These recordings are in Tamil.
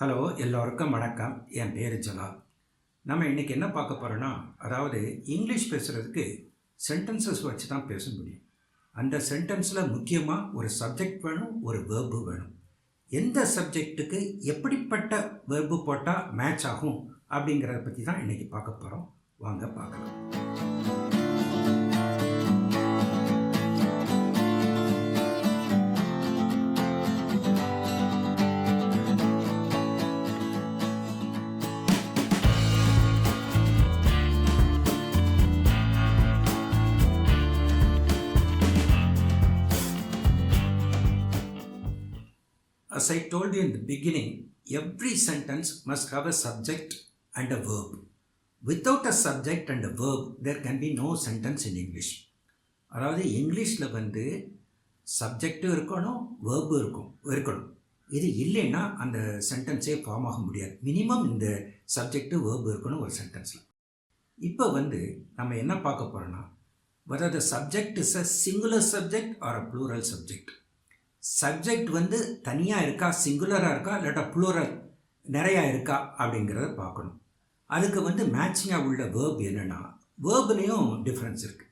ஹலோ எல்லோருக்கும் வணக்கம். என் பேர் ஜலா நம்ம இன்றைக்கி என்ன பார்க்க போகிறோன்னா அதாவது இங்கிலீஷ் பேசுகிறதுக்கு சென்டென்சஸ் வச்சு தான் பேச முடியும். அந்த சென்டென்ஸில் முக்கியமாக ஒரு சப்ஜெக்ட் வேணும் ஒரு வேர்பு வேணும். எந்த சப்ஜெக்ட்டுக்கு எப்படிப்பட்ட வேர்பு போட்டால் மேட்ச் ஆகும் அப்படிங்கிறத பற்றி தான் இன்றைக்கி பார்க்க போகிறோம் வாங்க பார்க்கலாம். As I told you in the beginning, every sentence must have a subject and a verb. Without a subject and a verb, there can be no sentence in English. அதாவது இங்கிலீஷில் வந்து சப்ஜெக்டும் இருக்கணும் வேர்பும் இருக்கும் இருக்கணும் இது இல்லைன்னா அந்த சென்டென்ஸே ஃபார்ம் ஆக முடியாது மினிமம் இந்த சப்ஜெக்ட்டு வேர்பு இருக்கணும் ஒரு சென்டென்ஸில் இப்போ வந்து நம்ம என்ன பார்க்க போகிறோன்னா whether the subject is a singular subject or a plural subject subject வந்து தனியாக இருக்கா சிங்குலராக இருக்கா இல்லாட்டா ப்ளூரல் நிறையா இருக்கா அப்படிங்கிறத பார்க்கணும். அதுக்கு வந்து மேட்சிங்காக உள்ள வேர்ப் என்னென்னா வேர்புலேயும் டிஃப்ரென்ஸ் இருக்குது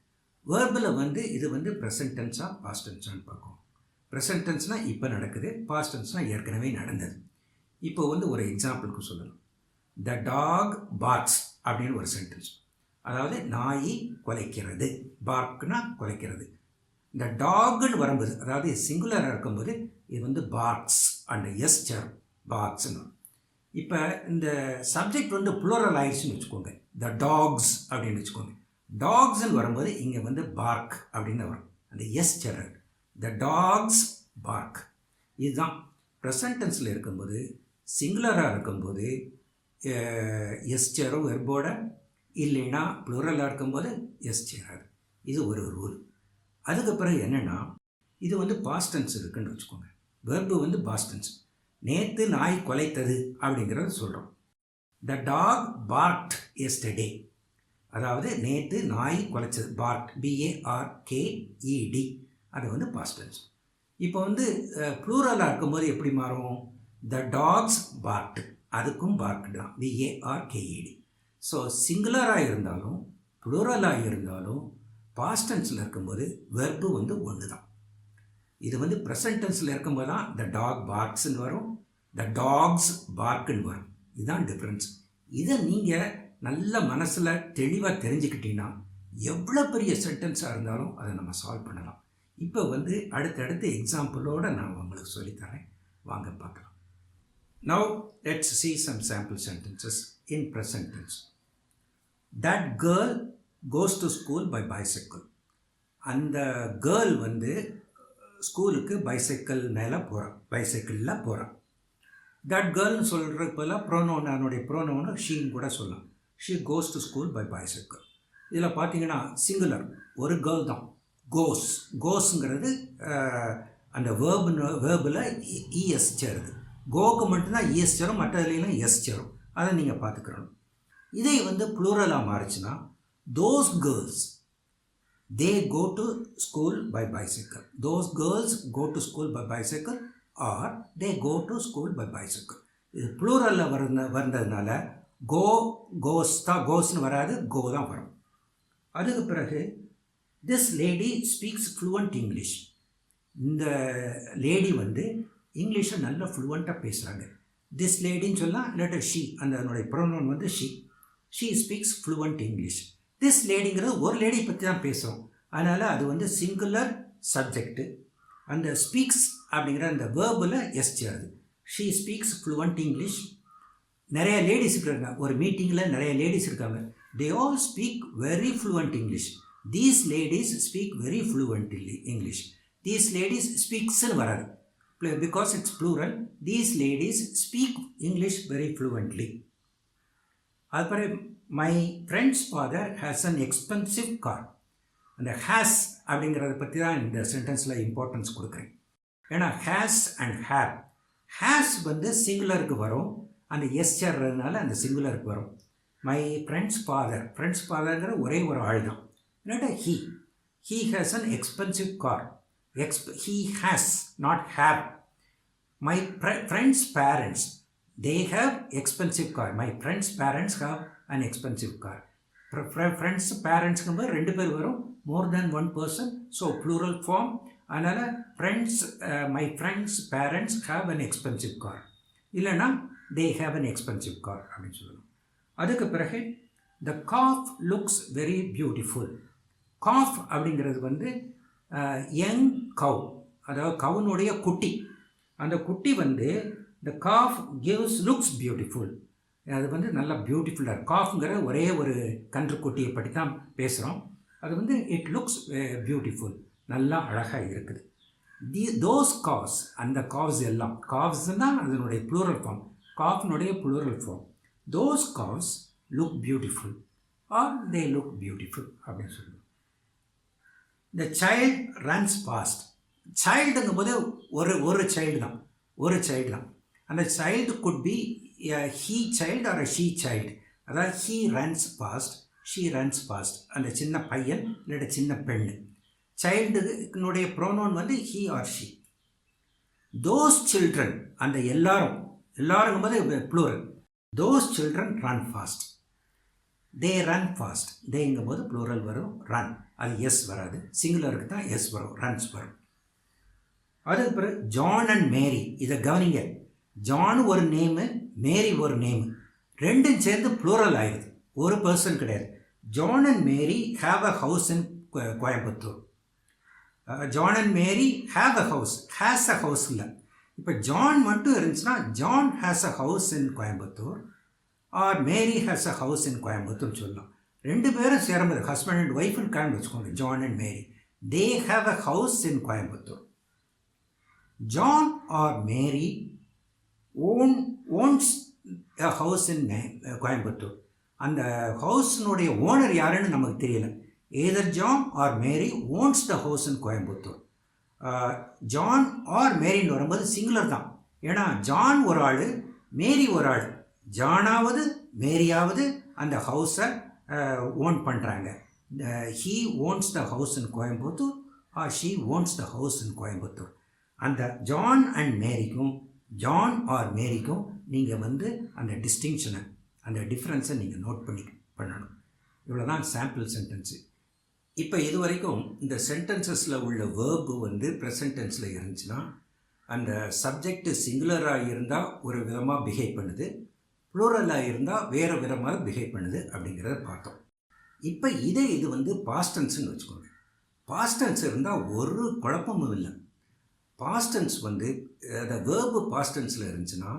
வேர்பில் வந்து இது வந்து ப்ரெசன்ட் டென்ஸாக பாஸ்ட் டென்ஸான்னு பார்க்கணும். ப்ரெசன்ட் டென்ஸ்னால் இப்போ நடக்குது பாஸ்ட் டென்ஸ்னால் ஏற்கனவே நடந்தது. இப்போ வந்து ஒரு எக்ஸாம்பிளுக்கு சொல்லணும். த டாக் பார்க்ஸ் அப்படின்னு ஒரு சென்டென்ஸ் அதாவது நாய் குலைக்கிறது. பார்க்னா குலைக்கிறது. இந்த டாகுன்னு வரும்போது அதாவது சிங்குலராக இருக்கும்போது இது வந்து பார்க்ஸ் அண்ட் எஸ்டர் பாக்ஸ்னு இப்போ இந்த சப்ஜெக்ட் வந்து ப்ளூரல் ஆயிடுச்சுன்னு வச்சுக்கோங்க. த டாக்ஸ் அப்படின்னு வச்சுக்கோங்க. டாக்ஸ்ன்னு வரும்போது இங்கே வந்து பார்க் அப்படின்னு வரும். அந்த எஸ் சேர் த டாக்ஸ் பார்க் இதுதான். ப்ரெசன்டென்ஸில் இருக்கும்போது சிங்குலராக இருக்கும்போது எஸ் சேரும் வெர்போட இல்லைன்னா ப்ளூரலாக இருக்கும்போது எஸ் சேராது இது ஒரு ரூல் அதுக்கு பிறகு என்னென்னா இது வந்து பாஸ்டன்ஸ் இருக்குன்னு வச்சுக்கோங்க. வெர்பு வந்து பாஸ்டன்ஸ் நேற்று நாய் கொலைத்தது அப்படிங்கிறத சொல்கிறோம் த டாக் பார்ட் எஸ்டே அதாவது நேற்று நாய் கொலைச்சது. பார்ட் பிஏஆர்கேஇடி அது வந்து பாஸ்டன்ஸ் இப்போ வந்து ப்ளூரலாக இருக்கும்போது எப்படி மாறும்? த டாக்ஸ் பார்ட் அதுக்கும் பார்க் தான். B A R K E D so சிங்குலராக இருந்தாலும் ப்ளூரலாக இருந்தாலும் பாஸ்டன்ஸில் இருக்கும்போது வெர்பு வந்து ஒன்று தான் இது வந்து ப்ரெசன்டென்ஸில் இருக்கும்போது தான் த டாக் பார்க்ஸ்ன்னு வரும் த டாக்ஸ் பார்க்குன்னு வரும். இதுதான் டிஃப்ரென்ஸ் இதை நீங்கள் நல்ல மனசில் தெளிவாக தெரிஞ்சுக்கிட்டீங்கன்னா எவ்வளோ பெரிய சென்டென்ஸாக இருந்தாலும் அதை நம்ம சால்வ் பண்ணலாம். இப்போ வந்து அடுத்தடுத்த எக்ஸாம்பிளோடு நான் உங்களுக்கு சொல்லித்தரேன். வாங்க பார்க்கலாம். Now let's see some sample sentences in present tense that girl goes to school by bicycle அந்த கேர்ள் வந்து ஸ்கூலுக்கு பைசைக்கிள் மேலே போகிறான் பைசைக்கிளில் போகிறான் தட் கேர்ள்னு சொல்கிறப்பெல்லாம் ப்ரோனோன் அதனுடைய ப்ரோனோன்னு ஷீன் கூட சொல்லலாம். She goes to school by bicycle இதில் பார்த்தீங்கன்னா சிங்குலர் ஒரு கேர்ள் தான். கோஸ் கோஸுங்கிறது uh, அந்த வேர்பு வேர்பில் இஎஸ் சேருது. கோக்கு மட்டும்தான் இஎஸ் சேரும் மற்றதுலாம் எஸ் சேரும். அதை நீங்கள் பார்த்துக்கிறணும் இதை வந்து ப்ளூரலாக மாறுச்சுன்னா those girls they go to school by bicycle. Those girls go to school by bicycle or they go to school by bicycle. இது ப்ளூரலில் வந்த வந்ததுனால கோ கோஸ் தான் கோஸ்னு வராது கோ தான் வரும். அதுக்கு பிறகு this lady speaks fluent English இந்த லேடி வந்து இங்கிலீஷை நல்ல ஃப்ளூவண்ட்டாக பேசுகிறாங்க திஸ் லேடின்னு சொன்னால் லெட்டர் ஷீ அந்த அதனுடைய ப்ரோனோன் வந்து she she speaks fluent English this லேடிங்கிறது ஒரு லேடி பற்றி தான் பேசுகிறோம் அதனால் அது வந்து சிங்குலர் சப்ஜெக்ட்டு அந்த ஸ்பீக்ஸ் அப்படிங்கிற அந்த வேர்பில் எஸ் சேருது. ஷீ ஸ்பீக்ஸ் ஃப்ளூவன்ட் இங்கிலீஷ் நிறைய லேடிஸ் இருக்காங்க. ஒரு மீட்டிங்கில் நிறைய லேடிஸ் இருக்காங்க. They all speak very fluent English these ladies speak very fluent English these ladies ஸ்பீக்ஸ்னு வராது. Because it's plural these ladies speak English very fluently அதுபோல் my friend's father has an expensive car அந்த ஹேஸ் அப்படிங்கிறத பற்றி தான் இந்த சென்டென்ஸில் இம்பார்ட்டன்ஸ் கொடுக்குறேன். ஏன்னா ஹேஸ் அண்ட் ஹேப் ஹேஸ் வந்து சிங்குலருக்கு வரும். அந்த எஸ் சேர்றதுனால அந்த சிங்குலருக்கு வரும். மை ஃப்ரெண்ட்ஸ் ஃபாதர் ஃப்ரெண்ட்ஸ் ஃபாதருங்கிற ஒரே ஒரு ஆள் தான் இல்லாட்டா he he has an expensive car exp he has not have my friend's parents they have expensive car my friend's parents have an expensive car friend's பேரண்ட்ஸ்க்கும்போது ரெண்டு பேர் வரும். More than one person so plural form அதனால் friend's my friend's parents have an expensive car இல்லைன்னா they have an expensive car அப்படின்னு சொல்லணும். அதுக்கு பிறகு the calf looks very beautiful calf அப்படிங்கிறது வந்து யங் கவ் அதாவது கவுனுடைய குட்டி. அந்த குட்டி வந்து the calf gives looks beautiful அது வந்து நல்லா பியூட்டிஃபுல்லாக காஃப்ங்கிற ஒரே ஒரு கன்றுக்குட்டியை பற்றி தான் பேசுகிறோம் அது வந்து இட் லுக்ஸ் பியூட்டிஃபுல் நல்லா அழகாக இருக்குது. தி தோஸ் காவ்ஸ் அந்த காவ்ஸ் எல்லாம் காவ்ஸ்னால் அதனுடைய plural form காஃப்னுடைய plural form those cows look beautiful are they look beautiful அப்படின்னு சொல்லுவோம். த சைல்ட் ரன்ஸ் பாஸ்ட் சைல்டுங்கும் போது ஒரு ஒரு சைல்டு தான். ஒரு சைல்டு தான். அந்த child could be he child or she child அதாவது he runs fast she runs fast அந்த சின்ன பையன் இல்லாட்ட சின்ன பெண்ணு சைல்டுனுடைய ப்ரோனோன் வந்து he or she those children அந்த எல்லாரும் எல்லாருங்கும் போது plural those children run fast they run fast தேங்கும் போது ப்ளூரல் வரும் ரன் அது எஸ் வராது. சிங்குலருக்கு தான் எஸ் வரும் ரன்ஸ் வரும். அதுக்கு பிறகு ஜான் அண்ட் மேரி இதை கவனிங்க. ஜான் ஒரு நேமு மேரி ஒரு நேமு ரெண்டும் சேர்ந்து ப்ளூரல் ஆயிடுது. ஒரு பர்சன் கிடையாது. John and Mary have a house in Coimbatore John and Mary have a house has a house இல்லை. இப்போ ஜான் மட்டும் இருந்துச்சுன்னா John has a house in Coimbatore or Mary has a house in கோயம்புத்தூர்னு சொல்லலாம். ரெண்டு பேரும் சேரும்போது ஹஸ்பண்ட் அண்ட் ஒய்ஃப்னு காரணம் வச்சுக்கோங்க John and Mary they have a house in Coimbatore John or Mary own owns a house in Coimbatore. அந்த ஹவுஸினுடைய ஓனர் யாருன்னு நமக்கு தெரியல. Either John or Mary owns the house in Coimbatore. John or மேரின்னு வரும்போது சிங்குலர் தான். ஏன்னா ஜான் ஒரு ஆள் மேரி ஒரு ஆள். ஜானாவது மேரியாவது அந்த ஹவுஸை ஓன் பண்ணுறாங்க he owns the house in Coimbatore or she owns the house in Coimbatore. அந்த ஜான் அண்ட் மேரிக்கும் ஜான் ஆர் மேரிக்கும் நீங்கள் வந்து அந்த டிஸ்டிங்ஷனை அந்த டிஃப்ரென்ஸை நீங்கள் நோட் பண்ணி பண்ணணும். இவ்வளோ தான் சாம்பிள் சென்டென்ஸு இப்போ இது வரைக்கும் இந்த சென்டென்சஸில் உள்ள வேர்பு வந்து ப்ரெசன்டென்ஸில் இருந்துச்சுன்னா அந்த சப்ஜெக்ட் சிங்குலராக இருந்தால் ஒரு விதமாக பிஹேவ் பண்ணுது ப்ளூரலாக இருந்தால் வேறு விதமாக பிஹேவ் பண்ணுது அப்படிங்கிறத பார்த்தோம். இப்போ இதே இது வந்து பாஸ்டன்ஸுன்னு வச்சுக்கோங்க. பாஸ்டன்ஸ் இருந்தால் ஒரு குழப்பமும் இல்லை. பாஸ்டன்ஸ் வந்து அந்த வேர்பு பாஸ்டன்ஸில் இருந்துச்சுன்னா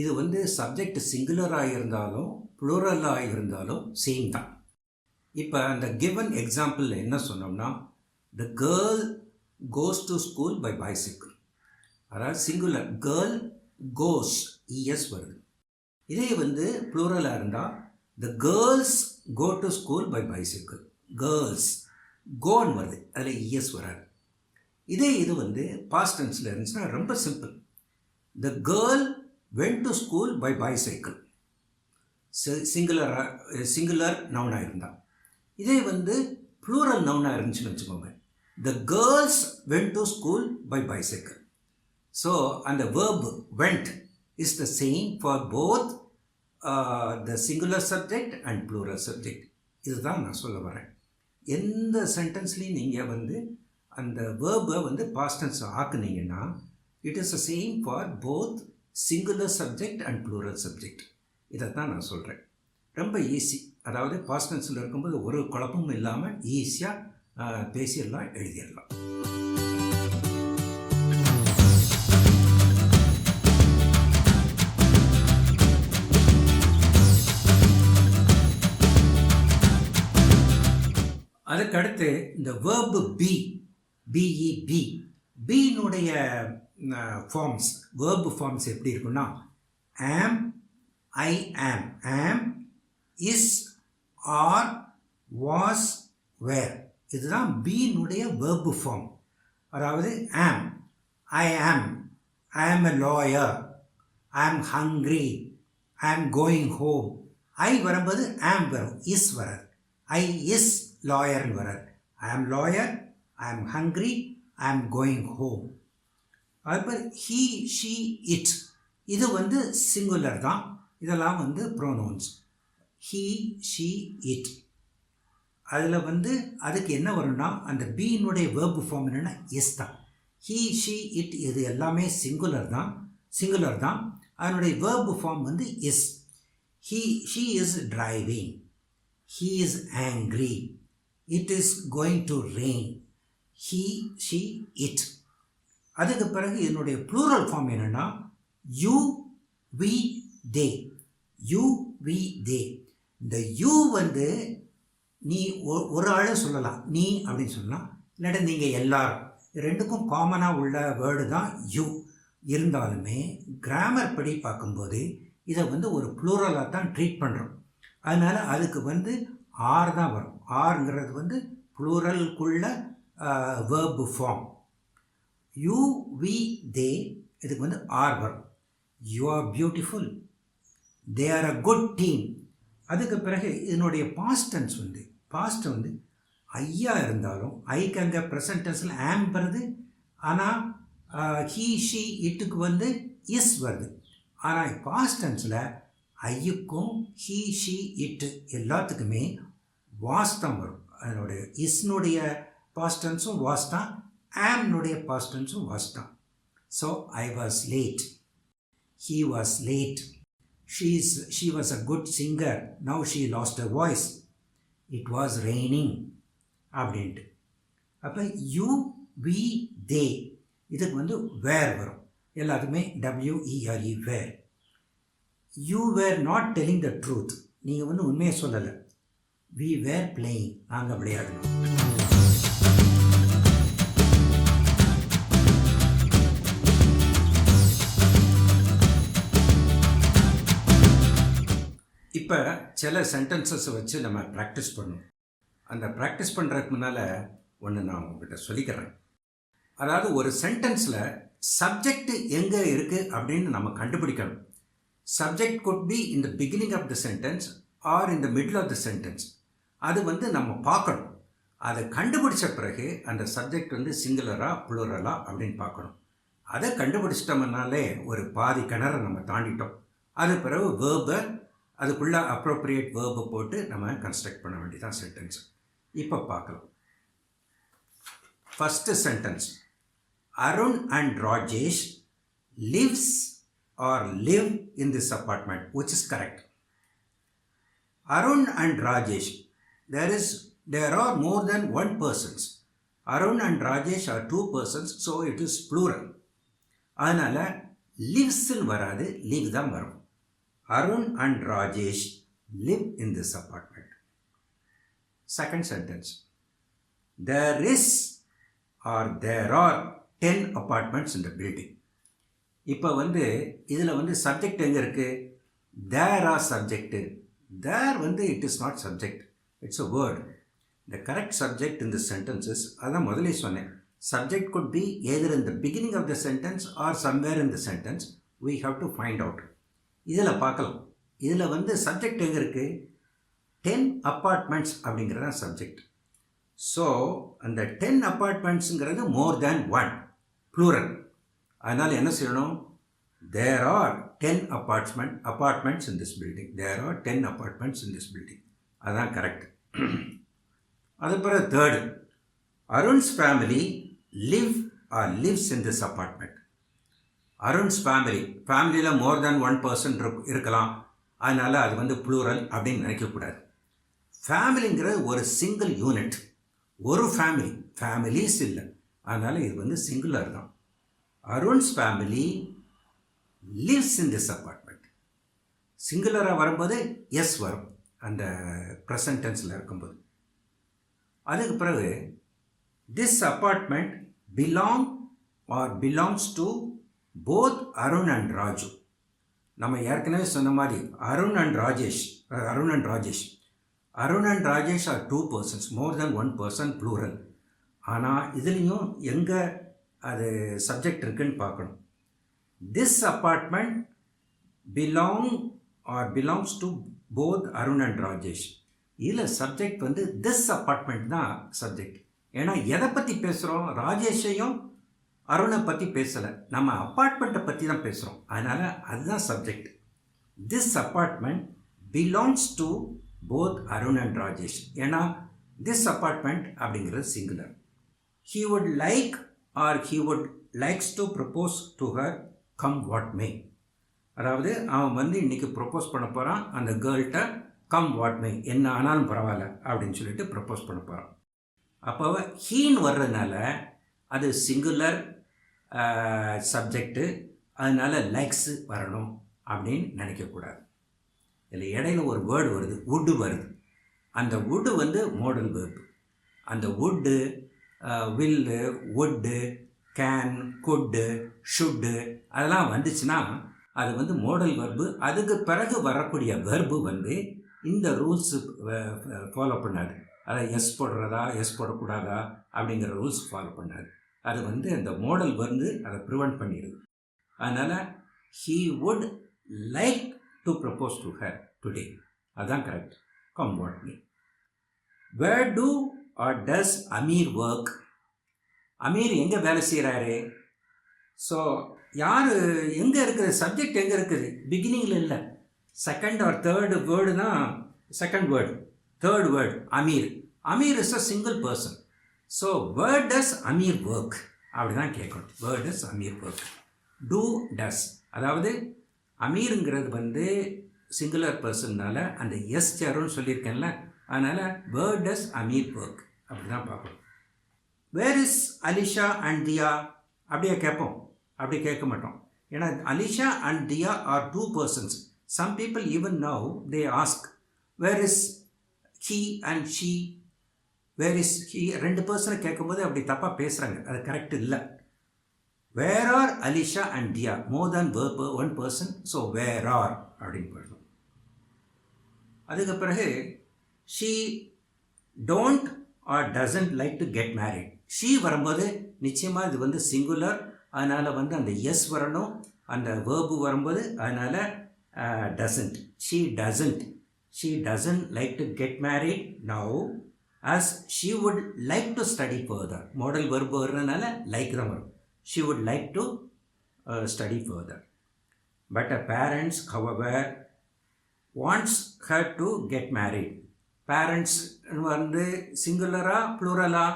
இது வந்து சப்ஜெக்ட் சிங்குலராக இருந்தாலும் ப்ளூரலாக இருந்தாலும் சேம் தான். இப்போ அந்த கிவன் எக்ஸாம்பிளில் என்ன சொன்னோம்னா the girl goes to school by bicycle அதாவது singular girl goes E S வருது. இதே வந்து ப்ளூரலாக இருந்தால் the girls go to school by bicycle girls கோன்னு வருது. அதில் இஎஸ் வராது. இதே இது வந்து பாஸ்ட் டென்ஸில் இருந்துச்சுன்னா ரொம்ப simple the girl went to school by bicycle சிங்குலராக singular நவுனாக இருந்தால் இதே வந்து ப்ளூரல் நவுனாக இருந்துச்சுன்னு வச்சுக்கோங்க. The girls went to school by bicycle so அந்த verb went is the same for both the singular subject and plural subject இதுதான் நான் சொல்ல வரேன். எந்த சென்டென்ஸ்லேயும் நீங்கள் வந்து அந்த வேர்பை வந்து பாஸ்டன்ஸ் ஆக்குனீங்கன்னா it is the same for both singular subject and plural subject இதை தான் நான் சொல்கிறேன் ரொம்ப ஈஸி அதாவது பாஸ்டன்ஸில் இருக்கும்போது ஒரு குழப்பமும் இல்லாமல் ஈஸியாக பேசிடலாம் எழுதிடலாம். அதுக்கடுத்து இந்த வேர்பு பி பிஇபி பீனுடைய ஃபார்ம்ஸ் வேர்பு ஃபார்ம்ஸ் எப்படி இருக்குன்னா ஆம் ஐ ஆம் ஆம் இஸ் ஆர் வாஸ் வேர் இதுதான் பீனுடைய வேர்பு ஃபார்ம் அதாவது ஆம் ஐ ஆம் ஐ ஆம் எ லாயர் ஐ ஆம் hungry I am going home I வரும்போது ஆம் வரும். இஸ் வரர் ஐ இஸ் லாயர்னு வரர் I am lawyer I am hungry I am going home அதுபோல் ஹீ ஷீ இட் இது வந்து சிங்குலர் தான். இதெல்லாம் வந்து ப்ரோனவுன்ஸ் ஹீ ஷீ இட் அதில் வந்து அதுக்கு என்ன வரும்னா அந்த பீனுடைய வேர்பு ஃபார்ம் என்னென்னா எஸ் தான். ஹீ ஷீ இட் இது எல்லாமே சிங்குலர் தான். சிங்குலர் தான். அதனுடைய வேர்பு ஃபார்ம் வந்து is he she is driving he is angry it is going to rain he she it அதுக்கு பிறகு என்னுடைய ப்ளூரல் ஃபார்ம் என்னென்னா you we they you we they இந்த யூ வந்து நீ ஒ- ஒரு ஆளை சொல்லலாம். நீ அப்படின்னு சொல்லலாம் இல்லாட்டி நீங்கள் எல்லாரும். ரெண்டுக்கும் காமனாக உள்ள வேர்டு தான் யூ இருந்தாலுமே கிராமர் படி பார்க்கும்போது இதை வந்து ஒரு ப்ளூரலாக தான் ட்ரீட் பண்ணுறோம் அதனால் அதுக்கு வந்து ஆர் தான் வரும். ஆருங்கிறது வந்து ப்ளூரலுக்குள்ள verb form you we they இதுக்கு வந்து ஆர் வரும். You are beautiful they are a good team அதுக்கு பிறகு இதனுடைய பாஸ்டன்ஸ் வந்து பாஸ்ட் வந்து ஐயா இருந்தாலும் ஐக்கு அங்கே ப்ரெசன்டென்ஸில் ஆம் வருது. ஆனால் ஹீ ஷி இட்டுக்கு வந்து இஸ் வருது. ஆனால் பாஸ்டன்ஸில் ஐயுக்கும் ஹீ ஷி இட்டு எல்லாத்துக்குமே வாஸ்தம் வரும். அதனுடைய இஸ்னுடைய பாஸ்டன்ஸும் வாஸ் தான். ஆம்னுடைய பாஸ்டன்ஸும் வாஸ் தான். So I was late he was late she's she was a good singer now she lost a voice it was raining அப்படின்ட்டு. அப்போ யூ வி தே இதுக்கு வந்து வேர் வரும். எல்லாத்துக்குமே W E R E were you were not telling the truth நீங்கள் வந்து உண்மையை சொல்லலை. வி வேர் பிளேயிங் நாங்கள் விளையாடணும் சில சென்டென்சஸ் வச்சு நம்ம ப்ராக்டிஸ் பண்ணணும். அந்த ப்ராக்டிஸ் பண்ணுறதுக்கு முன்னால் ஒன்று நான் உங்ககிட்ட சொல்லிக்கிறேன். அதாவது ஒரு சென்டென்ஸில் சப்ஜெக்ட் எங்கே இருக்குது அப்படின்னு நம்ம கண்டுபிடிக்கணும். Subject could be in the beginning of the sentence or in the middle of the sentence அது வந்து நம்ம பார்க்கணும். அதை கண்டுபிடிச்ச பிறகு அந்த சப்ஜெக்ட் வந்து சிங்குலரா ப்ளூரலா அப்படின்னு பார்க்கணும். அதை கண்டுபிடிச்சிட்டோம்னாலே ஒரு பாதி கிணற நம்ம தாண்டிட்டோம். அது பிறகு வேர்பை அதுக்குள்ளே அப்ரோப்ரியேட் வேர்பை போட்டு நம்ம கன்ஸ்ட்ரக்ட் பண்ண வேண்டியதான் சென்டென்ஸ் இப்போ பார்க்கலாம். First sentence Arun and Rajesh lives or live in this apartment which is correct Arun and Rajesh there is there are more then one persons Arun and Rajesh are two persons so it is plural அதனால் லிவ்ஸ்ன்னு வராது லிவ் தான் வரும். Arun and Rajesh live in this apartment second sentence there is or there are ten apartments இந்த பில்டிங் இப்போ வந்து இதில் வந்து சப்ஜெக்ட் எங்கே இருக்குது தேர் ஆர் சப்ஜெக்ட் தேர் வந்து it is not subject it's a word the correct subject in the sentences அதான் முதலே சொன்னேன். Subject could be either in the beginning of the sentence or somewhere in the sentence we have to find out இதில் பார்க்கலாம் இதில் வந்து சப்ஜெக்ட் எங்கே இருக்குது டென் அப்பார்ட்மெண்ட்ஸ் அப்படிங்கிறது தான் சப்ஜெக்ட் ஸோ அந்த டென் அப்பார்ட்மெண்ட்ஸுங்கிறது மோர் தேன் ஒன் ப்ளூரல் அதனால் என்ன செய்யணும்? There are ten apartment apartments in this building there are ten apartments in this building அதுதான் கரெக்ட் அது பிறகு third Arun's family live or lives in this apartment Arun's family ஃபேமிலியில் மோர் தேன் ஒன் பர்சன் இருக்கலாம். அதனால் அது வந்து ப்ளூரல் அப்படின்னு நினைக்கக்கூடாது ஃபேமிலிங்கிறது ஒரு சிங்கிள் யூனிட் ஒரு ஃபேமிலி ஃபேமிலிஸ் இல்லை. அதனால் இது வந்து சிங்குலர் தான். Arun's family lives in this apartment சிங்குலராக வரும்போது எஸ் வரும். அந்த ப்ரெசன்டென்ஸில் இருக்கும்போது. அதுக்கு பிறகு this apartment belong or belongs to both Arun and Raju. நம்ம ஏற்கனவே சொன்ன மாதிரி Arun and Rajesh Arun and Rajesh. Arun and Rajesh are two persons more then one person plural ஆனால் இதுலேயும் எங்கே அது சப்ஜெக்ட் இருக்குன்னு பார்க்கணும். This apartment belong or belongs to both Arun and Rajesh இதில் சப்ஜெக்ட் வந்து திஸ் அப்பார்ட்மெண்ட் தான் சப்ஜெக்ட் ஏன்னா எதை பற்றி பேசுகிறோம் ராஜேஷையும் அருணை பற்றி பேசலை. நம்ம அப்பார்ட்மெண்ட்டை பற்றி தான் பேசுகிறோம் அதனால் அதுதான் subject this apartment belongs to both Arun and Rajesh ஏன்னா திஸ் அப்பார்ட்மெண்ட் அப்படிங்கிறது singular he would like or he would likes to propose to her come what may அதாவது அவன் வந்து இன்றைக்கி ப்ரப்போஸ் பண்ண போகிறான் அந்த கேர்ள்கிட்ட கம் வாட் மே என்ன ஆனாலும் பரவாயில்ல அப்படின்னு சொல்லிட்டு ப்ரப்போஸ் பண்ண போகிறான் அப்போ ஹீன் வர்றதுனால அது சிங்குலர் சப்ஜெக்டு அதனால் லைக்ஸு வரணும் அப்படின்னு நினைக்கக்கூடாது. இதில் இடையில ஒரு வேர்டு வருது வுட்டு வருது. அந்த வுட்டு வந்து மோடல் வேர்பு அந்த would will would can could should அதெல்லாம் வந்துச்சுன்னா அது வந்து மோடல் வெர்பு அதுக்கு பிறகு வரக்கூடிய வெர்பு வந்து இந்த ரூல்ஸு ஃபாலோ பண்ணாது. அதாவது எஸ் போடுறதா எஸ் போடக்கூடாதா அப்படிங்கிற ரூல்ஸ் ஃபாலோ பண்ணாது. அது வந்து அந்த மாடல் வந்து அதை ப்ரிவெண்ட் பண்ணிடுது. அதனால் he would like to propose to her today அதுதான் correct come what may where do or does Amir work Amir எங்கே வேலை செய்கிறாரு ஸோ யார் எங்கே இருக்குது சப்ஜெக்ட் எங்கே இருக்குது? பிகினிங்கில் இல்லை. செகண்ட் ஆர் தேர்டு வேர்டு தான் second word third word Amir Amir is a single person so where does Amir work அப்படி தான் கேட்கணும் where does Amir work do does அதாவது அமீருங்கிறது வந்து சிங்குலர் பர்சன்னால அந்த எஸ் சேரும்னு சொல்லியிருக்கேன்ல அதனால் வேர்ட் டஸ் அமீர் ஒர்க் அப்படி தான் பார்க்கணும் where is Alisha and Diya அப்படியே கேட்போம். அப்படி கேட்க மாட்டோம். ஏன்னா Alisha and Diya are two persons some people even now they ask where is he and she where is he ரெண்டு பர்சனை கேட்கும்போது அப்படி தப்பாக பேசுகிறாங்க அது கரெக்ட் இல்லை. Where are Alisha and Diya more than one person so where are அப்படின்னு போயிடும் அதுக்கு பிறகு she don't or doesn't like to get married she வரும்போது நிச்சயமாக இது வந்து சிங்குலர் அதனால் வந்து அந்த எஸ் வரணும். அந்த வேர்பு வரும்போது அதனால் doesn't she doesn't she doesn't like to get married now as she would like to study further modal verb வர்றதுனால லைக் தான் வரும். She would like to study further but a parents our wants her to get married parents வந்து சிங்குலரா ப்ளூரலா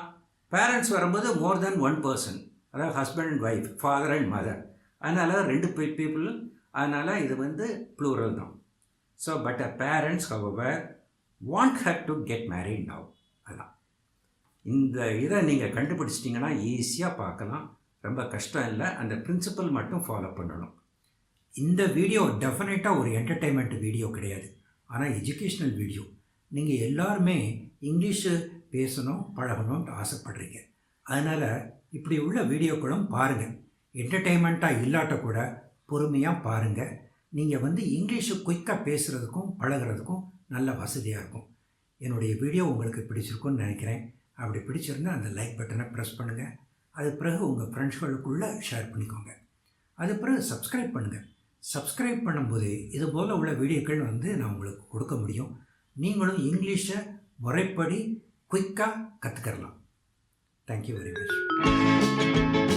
பேரண்ட்ஸ் வரும்போது மோர் தென் ஒன் பர்சன் அதாவது husband and wife father and mother அதனால் ரெண்டு பீப்புள் அதனால் இது வந்து ப்ளூரல் தான். So but a parents our want her to get married now அதான். இந்த இதை நீங்கள் கண்டுபிடிச்சிட்டிங்கன்னா ஈஸியாக பார்க்கலாம். ரொம்ப கஷ்டம் இல்லை. அந்த பிரின்சிபல் மட்டும் ஃபாலோ பண்ணணும். இந்த வீடியோ டெஃபினட்டாக ஒரு என்டர்டெயின்மெண்ட் வீடியோ கிடையாது. ஆனால் எஜுகேஷ்னல் வீடியோ நீங்கள் எல்லாருமே இங்கிலீஷு பேசணும் பழகணும்னு ஆசைப்படுறீங்க. அதனால் இப்படி உள்ள வீடியோக்களும் பாருங்கள் என்டர்டெயின்மெண்ட்டாக இல்லாட்ட கூட பொறுமையாக பாருங்கள் நீங்கள் வந்து இங்கிலீஷு குயிக்காக பேசுகிறதுக்கும் பழகிறதுக்கும் நல்ல வசதியாக இருக்கும். என்னுடைய வீடியோ உங்களுக்கு பிடிச்சிருக்குன்னு நினைக்கிறேன். அப்படி பிடிச்சிருந்தால் அந்த லைக் பட்டனை ப்ரெஸ் பண்ணுங்கள் அது பிறகு உங்கள் ஃப்ரெண்ட்ஸ்களுக்குள்ளே ஷேர் பண்ணிக்கோங்க. அது பிறகு சப்ஸ்கிரைப் பண்ணுங்கள் சப்ஸ்கிரைப் பண்ணும்போது இது போல் உள்ள வீடியோக்கள் வந்து நான் உங்களுக்கு கொடுக்க முடியும். நீங்களும் இங்கிலீஷை முறைப்படி குயிக்காக கற்றுக்கிறலாம் தேங்க்யூ வெரி மச்